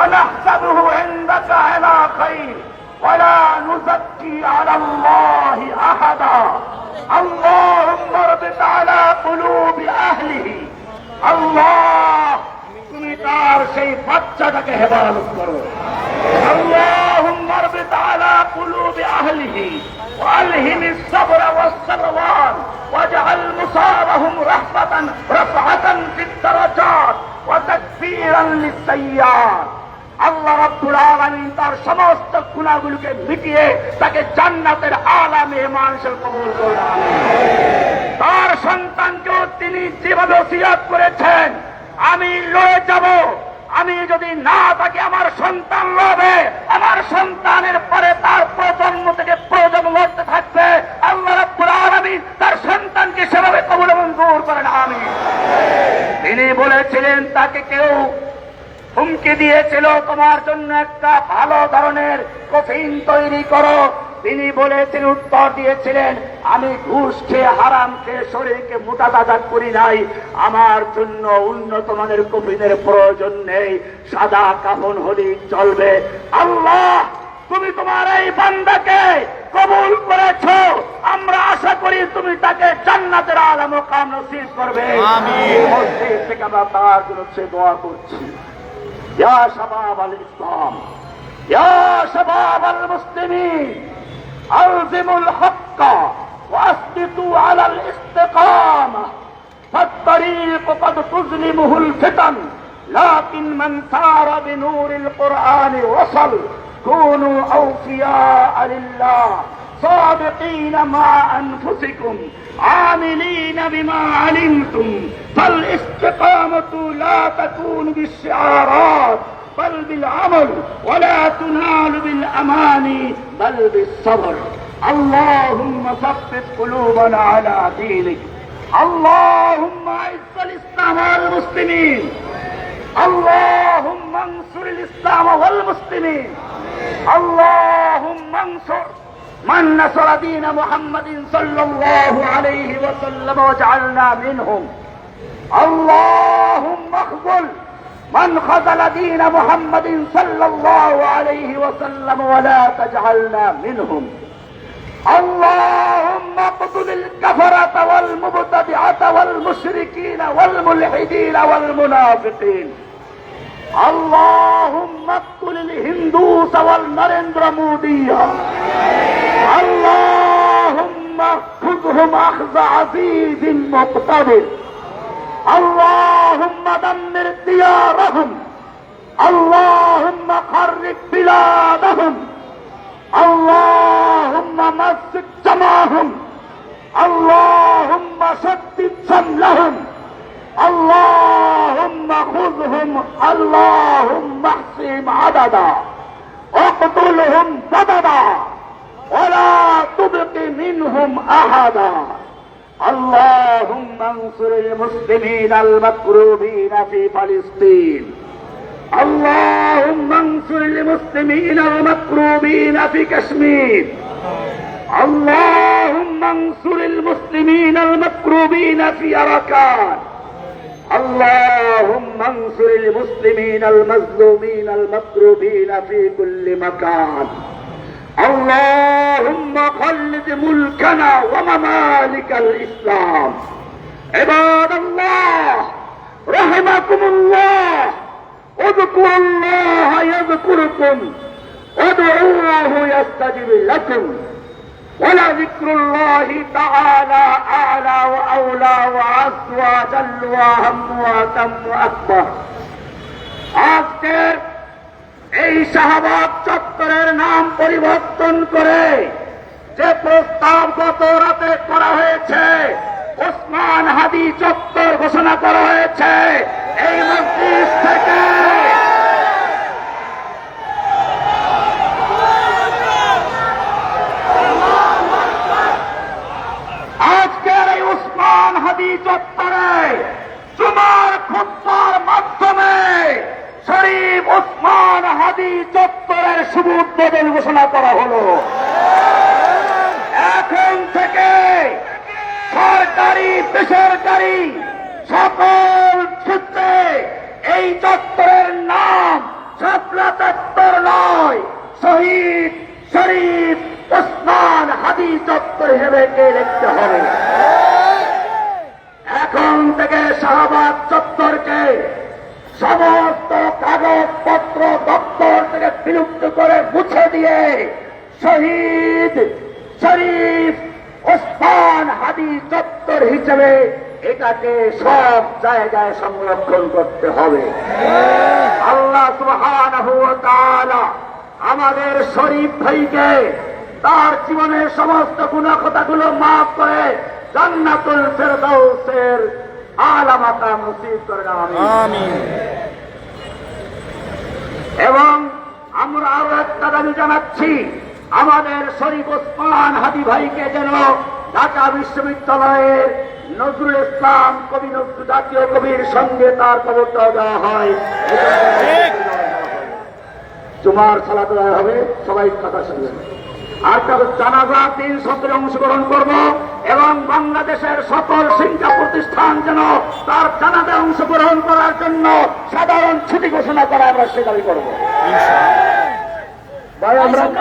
ونحسبه عندك على خير ولا نزكي على الله أحدا اللهم اربط على قلوب أهله الله তুমি তার সেই বাচ্চাটাকে হেফাজত করো اللهم اربط على قلوب أهله وألهم الصبر والسلوان واجعل مصابهم رحمة رفعة في الدرجات وتكفيرا للسيئات আল্লাহ রাব্বুল আলামিন তার সমস্ত গুণাগুলোকে মিটিয়ে তাকে জান্নাতের আলা মেহমান হিসেবে করুন তার সন্তানকে তিনি যেভাবে ওসিয়াত করেছেন, আমি লড়ে যাব। আমি যদি না তাকে আমার সন্তান লবে আমার সন্তানের পরে তার প্রজন্ম থেকে প্রজন্ম লড়তে থাকবে আল্লাহ রাব্বুল আলামিন তার সন্তানকে সেভাবে কবুল মঞ্জুর করেন আমি তিনি বলেছিলেন তাকে কেউ হুমকি দিয়েছিল তোমার জন্য একটা ভালো ধরনের কফিন তৈরি করো। তিনি বলেছেন উত্তর দিয়েছিলেন আমি ঘুষ খেয়ে হারাম খেয়ে শরীরকে মোটা তাজা করি নাই। আমার জন্য উন্নত মানের কফিনের প্রয়োজন নেই। সাদা কাফন হলেই চলবে। আল্লাহ তুমি তোমার এই বান্দাকে কবুল করেছ। আমরা আশা করি তুমি তাকে জান্নাতের আলম কাম নসিব করবে। মসজিদ থেকে আমরা তার জন্য দোয়া করছি। يا شباب الإسلام يا شباب المسلمين ألزموا الحق وأثبتوا على الاستقامة. فالطريق قد تظلمه الفتن لكن من سار بنور القرآن وصل كونوا أوفياء لله صادقين مع أنفسكم عاملين بما علمتم. فالاستقامة لا تكون بالشعارات بل بالعمل ولا تنال بالأماني بل بالصبر. اللهم ثبت قلوبنا على دينك. اللهم أعز الإسلام والمسلمين. اللهم انصر الإسلام والمسلمين. اللهم انصر من نصر دين محمد صلى الله عليه وسلم واجعلنا منهم. اللهم اخذل من خذل دين محمد صلى الله عليه وسلم ولا تجعلنا منهم. اللهم اقتل الكفرة والمبتدعة والمشركين والملحدين والمنافقين. اللهم اقتل الهندوس والنرندر مودية اللهم خذهم أخذ عزيز مقتدر. اللهم دمر ديارهم اللهم خرب بلادهم. اللهم مسك جمعهم اللهم شتت شملهم اللهم خذهم. اللهم احصهم عددا. اقتلهم بددا ولا تبق منهم أحدا. اللهم انصر المسلمين المكروبين في فلسطين. اللهم انصر المسلمين المكروبين في كشمير. اللهم انصر المسلمين المكروبين في أركان اللهم انصر المسلمين المظلومين المكروبين في كل مكان. اللهم خلد ملكنا وممالك الإسلام عباد الله رحمكم الله اذكروا الله يذكركم ادعوه يستجب لكم ولذكر الله تعالى أعلى وأولى وعز وجل وأهم وأتم وأكبر আজকের এই শাহবাগ চত্বরের নাম পরিবর্তন করে যে প্রস্তাব গত রাতে করা হয়েছে, ওসমান হাদি চত্বর ঘোষণা করা হয়েছে, এই মন্ত্রী থেকে আজকের এই উসমান হাদি চত্বরে জুমার খুদ্ার মাধ্যমে শরীফ হাদি চত্বরের শুভ উদ্বোধন ঘোষণা করা হলো। এখন থেকে সরকারি, বেসরকারি সকল সূত্রে এই চত্বরের নাম শাপলা চত্বর নয়, শহীদ শরীফ ওসমান হাদি চত্বর হিসেবে কে লিখতে হবে। এখন থেকে শাহবাগ চত্বরকে সমস্ত বিলুপ্ত করে মুছে দিয়ে শহীদ শরীফ ওসমান হাদি চত্বর হিসেবে এটাকে সব জায়গায় সংরক্ষণ করতে হবে। আল্লাহ তাআলা আমাদের শরীফ ভাইকে তার জীবনের সমস্ত গুণাখতাগুলো মাফ করে জান্নাতুল ফেরদাউসের আলা মাকাম নসিব করে না আমিন এবং আমরা আরও একটা জানাচ্ছি আমাদের শরীফ ওসমান হাদি ভাইকে যেন ঢাকা বিশ্ববিদ্যালয়ের নজরুল ইসলাম কবি নজরুল জাতীয় কবির সঙ্গে তার কবরটা দেওয়া হয়। জুমার সালাত দেওয়া হবে সবাই কথা শুনবেন আর তার জানাজা তিন সত্রে অংশগ্রহণ করব এবং বাংলাদেশের সকল শিক্ষা প্রতিষ্ঠান যেন তার জানাজা অংশগ্রহণ করার জন্য সাধারণ ছুটি ঘোষণা করা আমরা সে দাবি করব dalam rangka